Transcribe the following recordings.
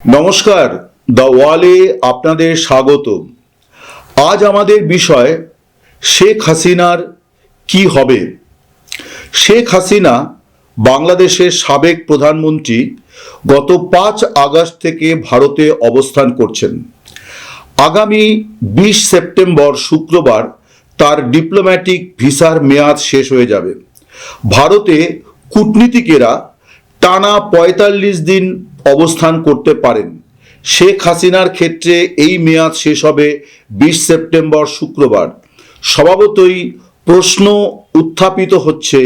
নমস্কার, দ্য ওয়ালে আপনাদের স্বাগত আজ আমাদের বিষয়, শেখ হাসিনার কি হবে? শেখ হাসিনা বাংলাদেশের সাবেক প্রধানমন্ত্রী গত পাঁচ আগস্ট থেকে ভারতে অবস্থান করছেন। আগামী বিশ সেপ্টেম্বর শুক্রবার তার ডিপ্লোম্যাটিক ভিসার মেয়াদ শেষ হয়ে যাবে। ভারতে কূটনীতিকেরা টানা পঁয়তাল্লিশ দিন অবস্থান করতে পারেন। শেখ হাসিনার ক্ষেত্রে এই মেয়াদ শেষ হবে বিশ সেপ্টেম্বর শুক্রবার। স্বভাবতই প্রশ্ন উত্থাপিত হচ্ছে,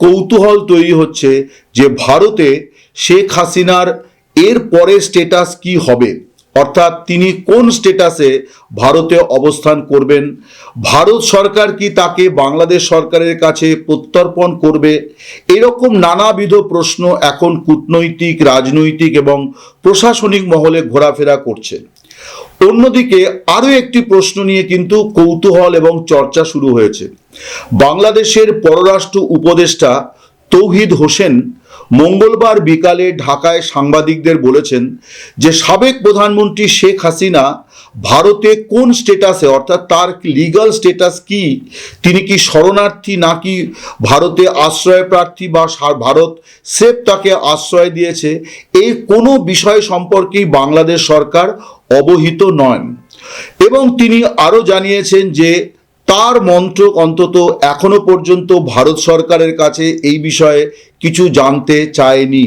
কৌতূহল তৈরি হচ্ছে যে ভারতে শেখ হাসিনার এর পরে স্টেটাস কি হবে? অর্থাৎ তিনি কোন স্টেটাসে ভারতে অবস্থান করবেন? ভারত সরকার কি তাকে বাংলাদেশ সরকারের কাছে প্রত্যর্পণ করবে? এরকম নানাবিধ প্রশ্ন এখন কূটনৈতিক, রাজনৈতিক এবং প্রশাসনিক মহলে ঘোরাফেরা করছে। অন্যদিকে আরও একটি প্রশ্ন নিয়ে কিন্তু কৌতূহল এবং চর্চা শুরু হয়েছে। বাংলাদেশের পররাষ্ট্র উপদেষ্টা তৌহিদ হোসেন মঙ্গলবার বিকালে ঢাকায় সাংবাদিকদের বলেছেন যে সাবেক প্রধানমন্ত্রী শেখ হাসিনা ভারতে কোন স্টেটাসে, অর্থাৎ তার লিগাল স্টেটাস কি, তিনি কি শরণার্থী নাকি ভারতে আশ্রয় প্রার্থী বা ভারত সেফ তাকে আশ্রয় দিয়েছে, এই কোনো বিষয় সম্পর্কেই বাংলাদেশ সরকার অবহিত নন এবং তিনি আরও জানিয়েছেন যে তার মন্ত্রক অন্তত এখনও পর্যন্ত ভারত সরকারের কাছে এই বিষয়ে কিছু জানতে চায়নি।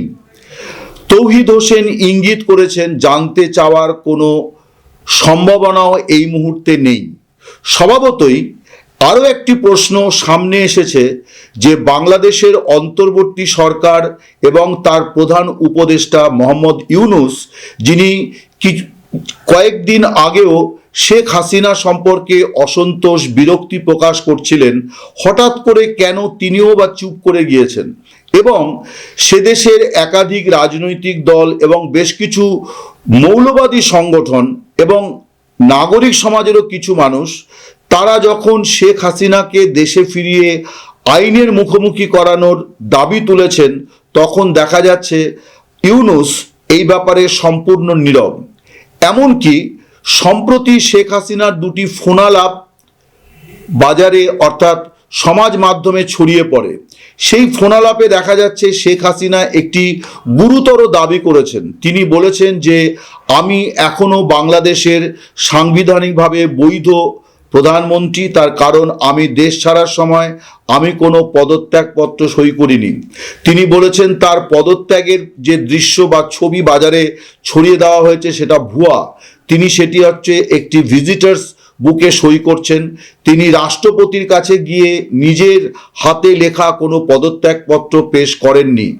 তৌহিদ হোসেন ইঙ্গিত করেছেন, জানতে চাওয়ার কোনো সম্ভাবনাও এই মুহূর্তে নেই। স্বভাবতই আরও একটি প্রশ্ন সামনে এসেছে যে বাংলাদেশের অন্তর্বর্তী সরকার এবং তার প্রধান উপদেষ্টা মোহাম্মদ ইউনুস, যিনি কয়েকদিন আগেও শেখ হাসিনা সম্পর্কে অসন্তোষ বিরক্তি প্রকাশ করছিলেন। হঠাৎ করে কেন তিনিও বা চুপ করে গিয়েছেন? এবং সে দেশের একাধিক রাজনৈতিক দল এবং বেশ কিছু মৌলবাদী সংগঠন এবং নাগরিক সমাজেরও কিছু মানুষ, তারা যখন শেখ হাসিনাকে দেশে ফিরিয়ে আইনের মুখোমুখি করানোর দাবি তুলেছেন, তখন দেখা যাচ্ছে ইউনুস এই ব্যাপারে সম্পূর্ণ নীরব। এমনকি সম্প্রতি শেখ হাসিনার দুটি ফোনালাপ বাজারে অর্থাৎ সমাজ মাধ্যমে ছড়িয়ে পড়ে। সেই ফোনালাপে দেখা যাচ্ছে শেখ হাসিনা একটি গুরুতর দাবি করেছেন। তিনি বলেছেন যে, আমি এখনও বাংলাদেশের সাংবিধানিকভাবে বৈধ প্রধানমন্ত্রী তার কারণ, আমি দেশ ছাড়ার সময় আমি কোনো পদত্যাগপত্র সই করিনি। তিনি বলেছেন, তার পদত্যাগের যে দৃশ্য বা ছবি বাজারে ছড়িয়ে দেওয়া হয়েছে সেটা ভুয়া। তিনি সেটি হচ্ছে একটি ভিজিটার্স বুকে সই করছেন। তিনি রাষ্ট্রপতির কাছে গিয়ে নিজের হাতে লেখা কোনো পদত্যাগপত্র পেশ করেননি।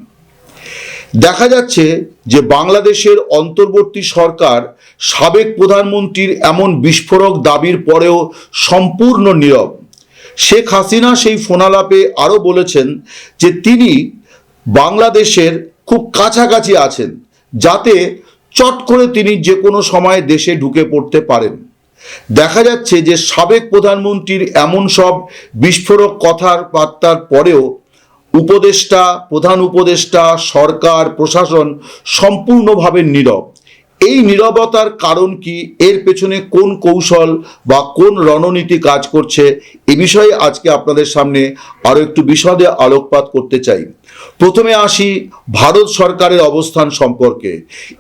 দেখা যাচ্ছে যে বাংলাদেশের অন্তর্বর্তী সরকার সাবেক প্রধানমন্ত্রীর এমন বিস্ফোরক দাবির পরেও সম্পূর্ণ নীরব। শেখ হাসিনা সেই ফোনালাপে আরও বলেছেন যে তিনি বাংলাদেশের খুব কাছাকাছি আছেন, যাতে চট করে তিনি যে কোনো সময় দেশে ঢুকে পড়তে পারেন। দেখা যাচ্ছে যে সাবেক প্রধানমন্ত্রীর এমন সব বিস্ফোরক কথার বার্তার পরেও উপদেষ্টা, প্রধান উপদেষ্টা, সরকার, প্রশাসন সম্পূর্ণভাবে নীরব। এই নীরবতার কারণ কি? এর পেছনে কোন কৌশল বা কোন রণনীতি কাজ করছে? এ বিষয়ে আজকে আপনাদের সামনে আরও একটু বিশদে আলোকপাত করতে চাই। প্রথমে আসি ভারত সরকারের অবস্থান সম্পর্কে।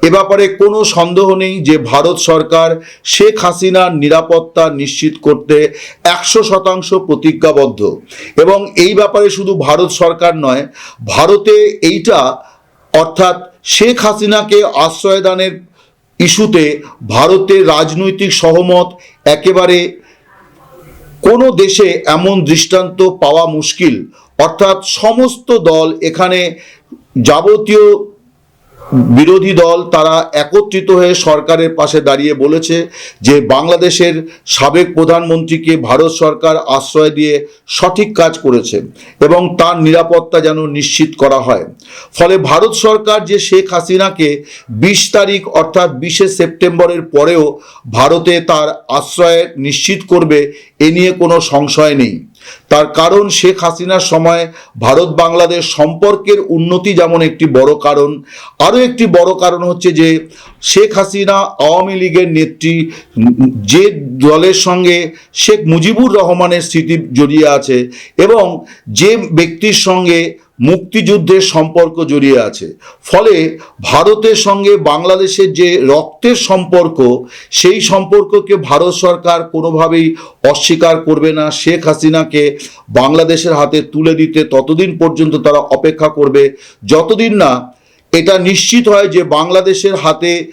এ ব্যাপারে কোনো সন্দেহ নেই যে ভারত সরকার শেখ হাসিনার নিরাপত্তা নিশ্চিত করতে একশো শতাংশ প্রতিজ্ঞাবদ্ধ। এবং এই ব্যাপারে শুধু ভারত সরকার নয়, ভারতে এইটা অর্থাৎ শেখ হাসিনাকে আশ্রয়দানের ইস্যুতে ভারতের রাজনৈতিক সহমত একেবারে কোনো দেশে এমন দৃষ্টান্ত পাওয়া মুশকিল। অর্থাৎ সমস্ত দল এখানে যাবতীয় বিরোধী দল তারা একত্রিত হয়ে সরকারের পাশে দাঁড়িয়ে বলেছে যে বাংলাদেশের সাবেক প্রধানমন্ত্রীকে ভারত সরকার আশ্রয় দিয়ে সঠিক কাজ করেছে এবং তার নিরাপত্তা যেন নিশ্চিত করা হয়। ফলে ভারত সরকার যে শেখ হাসিনাকে বিশ তারিখ অর্থাৎ বিশে সেপ্টেম্বরের পরেও ভারতে তার আশ্রয় নিশ্চিত করবে, এ নিয়ে কোনো সংশয় নেই। তার কারণ শেখ হাসিনার সময় ভারত বাংলাদেশ সম্পর্কের উন্নতি যেমন একটি বড় কারণ, আরও একটি বড় কারণ হচ্ছে যে শেখ হাসিনা আওয়ামী লীগের নেত্রী, যে দলের সঙ্গে শেখ মুজিবুর রহমানের স্মৃতি জড়িয়ে আছে এবং যে ব্যক্তির সঙ্গে মুক্তিযুদ্ধের সম্পর্ক জড়িয়ে আছে। ফলে ভারতের সঙ্গে বাংলাদেশের যে রক্তের সম্পর্ক, সেই সম্পর্ককে ভারত সরকার কোনোভাবেই অস্বীকার করবে না। শেখ হাসিনাকে বাংলাদেশের হাতে তুলে দিতে ততদিন পর্যন্ত তারা অপেক্ষা করবে। যতদিন না এটা নিশ্চিত হয় যে বাংলাদেশের হাতে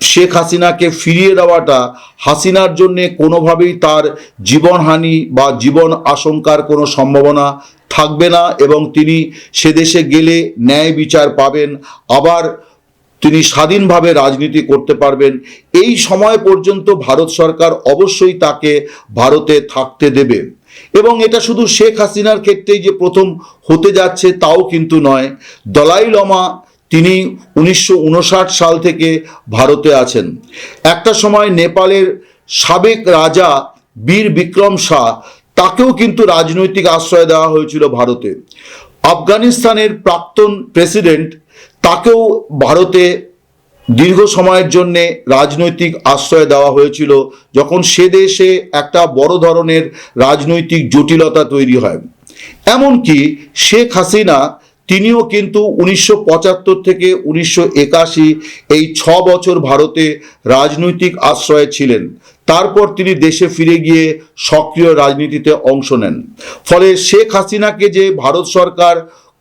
শেখ হাসিনাকে ফিরিয়ে দেওয়াটা হাসিনার জন্য কোনোভাবেই তার জীবনহানি বা জীবন আশঙ্কার কোনো সম্ভাবনা থাকবে না এবং তিনি সে দেশে গেলে ন্যায় বিচার পাবেন, আবার তিনি স্বাধীনভাবে রাজনীতি করতে পারবেন। এই সময় পর্যন্ত ভারত সরকার অবশ্যই তাকে ভারতে থাকতে দেবে। এবং এটা শুধু শেখ হাসিনার ক্ষেত্রেই যে প্রথম হতে যাচ্ছে তাও কিন্তু নয়। দলাই লমা তিনি উনিশশো উনষাট সাল থেকে ভারতে আছেন। একটা সময় নেপালের সাবেক রাজা বীর বিক্রম শাহ, তাকেও কিন্তু রাজনৈতিক আশ্রয় দেওয়া হয়েছিল ভারতে। আফগানিস্তানের প্রাক্তন প্রেসিডেন্ট, তাকেও ভারতে দীর্ঘ সময়ের জন্য রাজনৈতিক আশ্রয় দেওয়া হয়েছিল, যখন সে দেশে একটা বড় ধরনের রাজনৈতিক জটিলতা তৈরি হয়। এমনকি শেখ হাসিনা তিনিও কিন্তু উনিশশো পঁচাত্তর থেকে উনিশশো একাশি এই ছ বছর ভারতে রাজনৈতিক আশ্রয়ে ছিলেন। তারপর তিনি দেশে ফিরে গিয়ে সক্রিয় রাজনীতিতে অংশ নেন। ফলে শেখ হাসিনাকে যে ভারত সরকার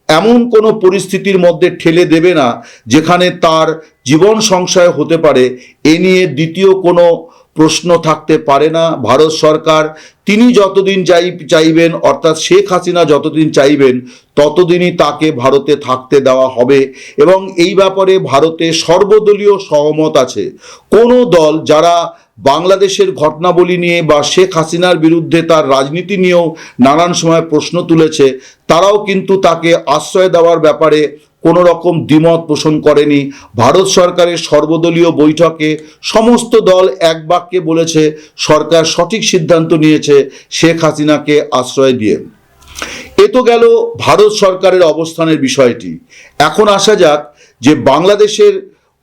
এমন কোনো পরিস্থিতির মধ্যে ঠেলে দেবে না, যেখানে তার জীবন সংশয় হতে পারে, এ নিয়ে দ্বিতীয় কোনো প্রশ্ন থাকতে পারে না। ভারত সরকার তিনি যতদিন চাই, চাইবেন, অর্থাৎ শেখ হাসিনা যতদিন চাইবেন, ততদিনই তাকে ভারতে থাকতে দেওয়া হবে। এবং এই ব্যাপারে ভারতে সর্বদলীয় সহমত আছে। কোনো দল যারা বাংলাদেশের ঘটনাবলী নিয়ে বা শেখ হাসিনার বিরুদ্ধে তার রাজনীতি নিয়েও নানান সময় প্রশ্ন তুলেছে, তারাও কিন্তু তাকে আশ্রয় দেওয়ার ব্যাপারে কোনো রকম দ্বিমত পোষণ করেনি। ভারত সরকারের সর্বদলীয় বৈঠকে সমস্ত দল এক বাক্যে বলেছে, সরকার সঠিক সিদ্ধান্ত নিয়েছে, শেখ হাসিনাকে আশ্রয় দিয়ে। এ তো গেল ভারত সরকারের অবস্থানের বিষয়টি। এখন আসা যাক যে বাংলাদেশের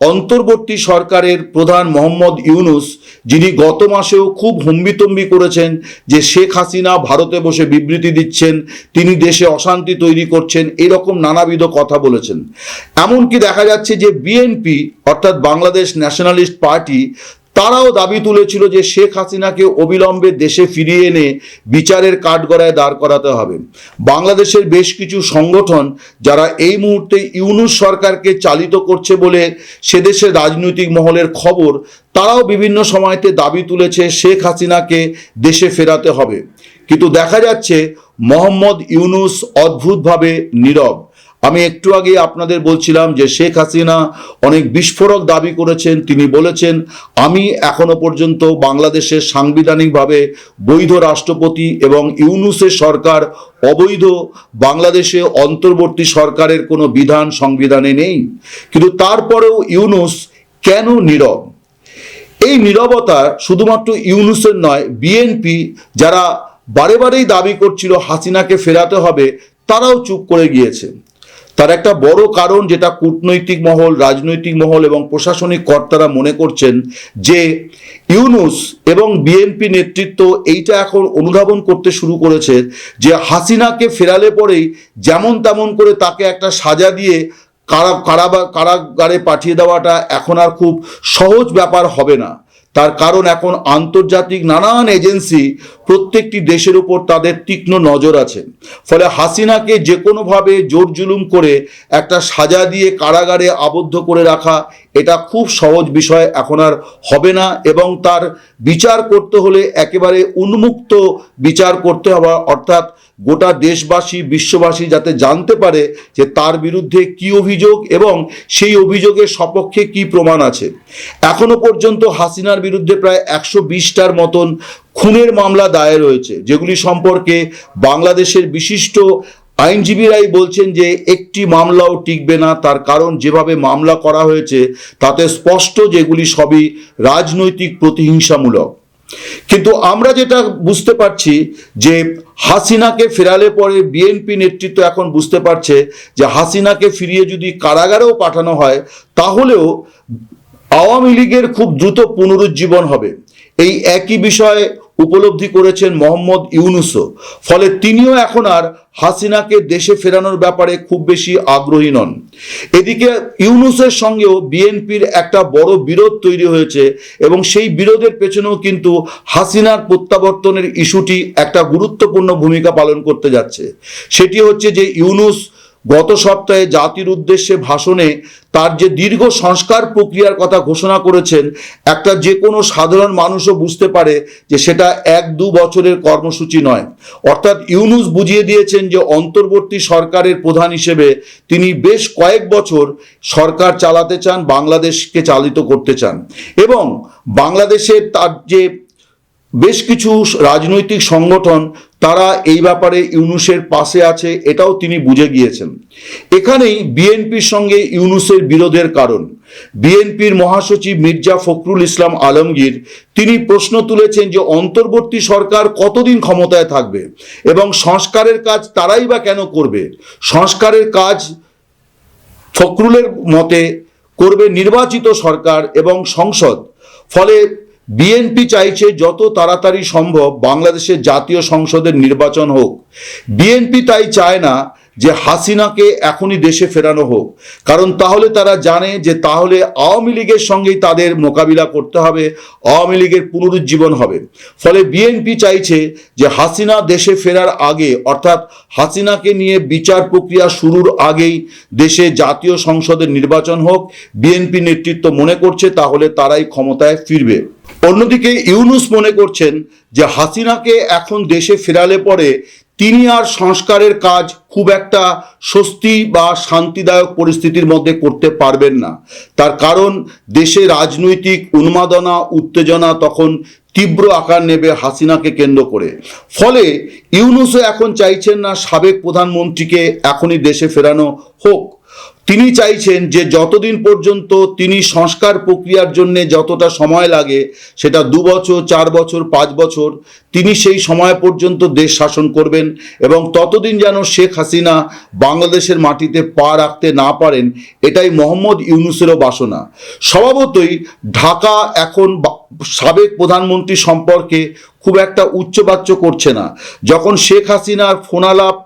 অন্তর্বর্তী সরকারের প্রধান মোহাম্মদ ইউনুস, যিনি গত মাসেও খুব হম্বিতম্বি করেছেন যে শেখ হাসিনা ভারতে বসে বিবৃতি দিচ্ছেন, তিনি দেশে অশান্তি তৈরি করছেন, এরকম নানাবিধ কথা বলেছেন। এমনকি দেখা যাচ্ছে যে বিএনপি, অর্থাৎ বাংলাদেশ ন্যাশনালিস্ট পার্টি তারাও দাবি তুলেছিল যে শেখ হাসিনাকে অবিলম্বে দেশে ফিরিয়ে এনে বিচারের কাঠগড়ায় দাঁড় করাতে হবে। বাংলাদেশের বেশ কিছু সংগঠন যারা এই মুহূর্তে ইউনুস সরকারকে চালিত করছে বলে সে দেশের রাজনৈতিক মহলের খবর, তারাও বিভিন্ন সময়তে দাবি তুলেছে শেখ হাসিনাকে দেশে ফেরাতে হবে। কিন্তু দেখা যাচ্ছে, মোহাম্মদ ইউনুস অদ্ভুতভাবে নীরব। আমি একটু আগে আপনাদের বলছিলাম যে শেখ হাসিনা অনেক বিস্ফোরক দাবি করেছেন। তিনি বলেছেন, আমি এখনও পর্যন্ত বাংলাদেশের সাংবিধানিকভাবে বৈধ রাষ্ট্রপতি এবং ইউনুসের সরকার অবৈধ। বাংলাদেশে অন্তর্বর্তী সরকারের কোনো বিধান সংবিধানে নেই। কিন্তু তারপরেও ইউনুস কেন নীরব? এই নীরবতা শুধুমাত্র ইউনুসের নয়, বিএনপি যারা বারে বারেই দাবি করছিল হাসিনাকে ফেরাতে হবে, তারাও চুপ করে গিয়েছে তার একটা বড় কারণ যেটা কূটনৈতিক মহল, রাজনৈতিক মহল এবং প্রশাসনিক কর্তারা মনে করছেন যে ইউনুস এবং বিএনপি নেতৃত্ব এইটা এখন অনুধাবন করতে শুরু করেছে যে হাসিনাকে ফেরালে পরেই যেমন তেমন করে তাকে একটা সাজা দিয়ে কারা কারাগারে পাঠিয়ে দেওয়াটা এখন আর খুব সহজ ব্যাপার হবে না। তার কারণ এখন আন্তর্জাতিক নানান এজেন্সি প্রত্যেকটি দেশের উপর তাদের তীক্ষ্ণ নজর আছে। ফলে হাসিনাকে যে কোনোভাবে জোর জুলুম করে একটা সাজা দিয়ে কারাগারে আবদ্ধ করে রাখা এটা খুব সহজ বিষয় এখন আর হবে না এবং তার বিচার করতে হলে একেবারে উন্মুক্ত বিচার করতে হবে। অর্থাৎ গোটা দেশবাসী, বিশ্ববাসী যাতে জানতে পারে যে তার বিরুদ্ধে কি অভিযোগ এবং সেই অভিযোগের সপক্ষে কি প্রমাণ আছে। এখনও পর্যন্ত হাসিনার বিরুদ্ধে প্রায় একশো বিশটার মতন খুনের মামলা দায়ের হয়েছে, যেগুলি সম্পর্কে বাংলাদেশের বিশিষ্ট আইনজীবীরাই বলছেন যে একটি মামলাও টিকবে না, তার কারণ যেভাবে মামলা করা হয়েছে, তাতে স্পষ্ট যেগুলি সবই রাজনৈতিক প্রতিহিংসামূলক। কিন্তু আমরা যেটা বুঝতে পারছি যে হাসিনাকে ফেরালে পরে বিএনপি নেতৃত্ব এখন বুঝতে পারছে যে হাসিনাকে ফিরিয়ে যদি কারাগারেও পাঠানো হয়, তাহলেও আওয়ামী লীগের খুব দ্রুত পুনরুজ্জীবন হবে। এই একই বিষয়ে উপলব্ধি করেছেন মোহাম্মদ ইউনুসও। ফলে তিনিও এখন আর হাসিনাকে দেশে ফেরানোর ব্যাপারে খুব বেশি আগ্রহী নন। এদিকে ইউনুসের সঙ্গেও বিএনপির একটা বড় বিরোধ তৈরি হয়েছে এবং সেই বিরোধের পেছনেও কিন্তু হাসিনার প্রত্যাবর্তনের ইস্যুটি একটা গুরুত্বপূর্ণ ভূমিকা পালন করতে যাচ্ছে। সেটি হচ্ছে যে ইউনুস গত সপ্তাহে জাতির উদ্দেশ্যে ভাষণে তার যে দীর্ঘ সংস্কার প্রক্রিয়ার কথা ঘোষণা করেছেন, একটা যে কোনো সাধারণ মানুষও বুঝতে পারে যে সেটা এক দু বছরের কর্মসূচি নয়। অর্থাৎ ইউনুস বুঝিয়ে দিয়েছেন যে অন্তর্বর্তী সরকারের প্রধান হিসেবে তিনি বেশ কয়েক বছর সরকার চালাতে চান, বাংলাদেশকে চালিত করতে চান। এবং বাংলাদেশের তার যে বেশ কিছু রাজনৈতিক সংগঠন তারা এই ব্যাপারে ইউনুসের পাশে আছে, এটাও তিনি বুঝে গিয়েছেন। এখানেই বিএনপির সঙ্গে ইউনুসের বিরোধের কারণ। বিএনপির মহাসচিব মির্জা ফখরুল ইসলাম আলমগীর, তিনি প্রশ্ন তুলেছেন যে অন্তর্বর্তী সরকার কতদিন ক্ষমতায় থাকবে এবং সংস্কারের কাজ তারাই বা কেন করবে? সংস্কারের কাজ ফখরুলের মতে করবে নির্বাচিত সরকার এবং সংসদ। ফলে বিএনপি চাইছে যত তাড়াতাড়ি সম্ভব বাংলাদেশের জাতীয় সংসদের নির্বাচন হোক। বিএনপি তাই চায় না যে হাসিনাকে এখনই দেশে ফেরানো হোক। কারণ তাহলে তারা জানে যে তাহলে আওয়ামী লীগের সঙ্গেই তাদের মোকাবিলা করতে হবে, আওয়ামী লীগের পুনরুজ্জীবন হবে। ফলে বিএনপি চাইছে যে হাসিনা দেশে ফেরার আগে, অর্থাৎ হাসিনাকে নিয়ে বিচার প্রক্রিয়া শুরুর আগেই দেশে জাতীয় সংসদের নির্বাচন হোক। বিএনপি নেতৃত্ব মনে করছে তাহলে তারাই ক্ষমতায় ফিরবে। অন্যদিকে ইউনুস মনে করছেন যে হাসিনাকে এখন দেশে ফেরালে পরে তিনি আর সংস্কারের কাজ খুব একটা স্বস্তি বা শান্তিদায়ক পরিস্থিতির মধ্যে করতে পারবেন না। তার কারণ, দেশে রাজনৈতিক উন্মাদনা, উত্তেজনা তখন তীব্র আকার নেবে হাসিনাকে কেন্দ্র করে। ফলে ইউনুসও এখন চাইছেন না সাবেক প্রধানমন্ত্রীকে এখনই দেশে ফেরানো হোক। তিনি চাইছেন যে যতদিন পর্যন্ত তিনি সংস্কার প্রক্রিয়ার জন্য যতটা সময় লাগে, সেটা দু বছর, চার বছর, পাঁচ বছর, তিনি সেই সময় পর্যন্ত দেশ শাসন করবেন এবং ততদিন যেন শেখ হাসিনা বাংলাদেশের মাটিতে পা রাখতে না পারেন, এটাই মোহাম্মদ ইউনুসেরও বাসনা। স্বভাবতই ঢাকা এখন সাবেক প্রধানমন্ত্রী সম্পর্কে খুব একটা উচ্চবাচ্য করছে না। যখন শেখ হাসিনার ফোনালাপ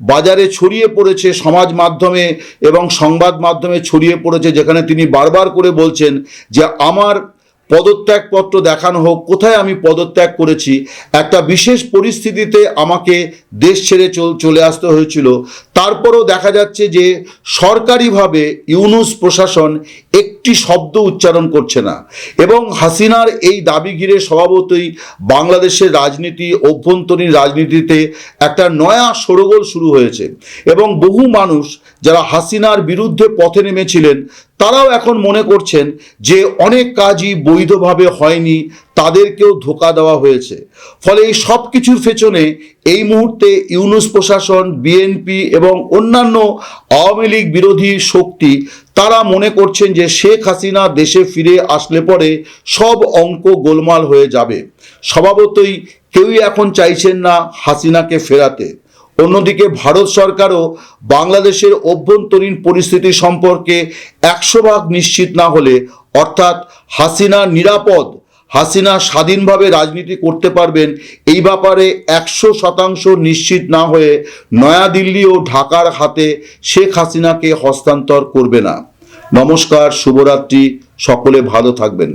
বাজারে ছড়িয়ে পড়েছে সমাজ মাধ্যমে এবং সংবাদ মাধ্যমে ছড়িয়ে পড়েছে, যেখানে তিনি বারবার করে বলছেন যে আমার পদত্যাগপত্র দেখানো হোক, কোথায় আমি পদত্যাগ করেছি, একটা বিশেষ পরিস্থিতিতে আমাকে দেশ ছেড়ে চল- চলে আসতে হয়েছিল। তারপরও দেখা যাচ্ছে যে সরকারিভাবে ইউনুস প্রশাসন একটি শব্দ উচ্চারণ করছে না। এবং হাসিনার এই দাবি ঘিরে স্বভাবতই বাংলাদেশের রাজনীতি, অভ্যন্তরীণ রাজনীতিতে একটা নয়া সরগোল শুরু হয়েছে। এবং বহু মানুষ যারা হাসিনার বিরুদ্ধে পথে নেমেছিলেন, তারাও এখন মনে করছেন যে অনেক কাজই বৈধভাবে হয়নি, তাদেরকেও ধোকা দেওয়া হয়েছে। ফলে এই সব কিছুর পেছনে এই মুহূর্তে ইউনুস প্রশাসন, বিএনপি এবং অন্যান্য আওয়ামী লীগ বিরোধী শক্তি, তারা মনে করছেন যে শেখ হাসিনা দেশে ফিরে আসলে পরে সব অঙ্ক গোলমাল হয়ে যাবে। স্বভাবতই কেউই এখন চাইছেন না হাসিনাকে ফেরাতে। অন্যদিকে ভারত সরকারও বাংলাদেশের অভ্যন্তরীণ পরিস্থিতি সম্পর্কে একশো ভাগ নিশ্চিত না হলে, অর্থাৎ হাসিনা নিরাপদ, হাসিনা স্বাধীনভাবে রাজনীতি করতে পারবেন, এই ব্যাপারে একশো শতাংশ নিশ্চিত না হয়ে নয়াদিল্লি ও ঢাকার হাতে শেখ হাসিনাকে হস্তান্তর করবে না। নমস্কার, শুভরাত্রি, সকলে ভালো থাকবেন।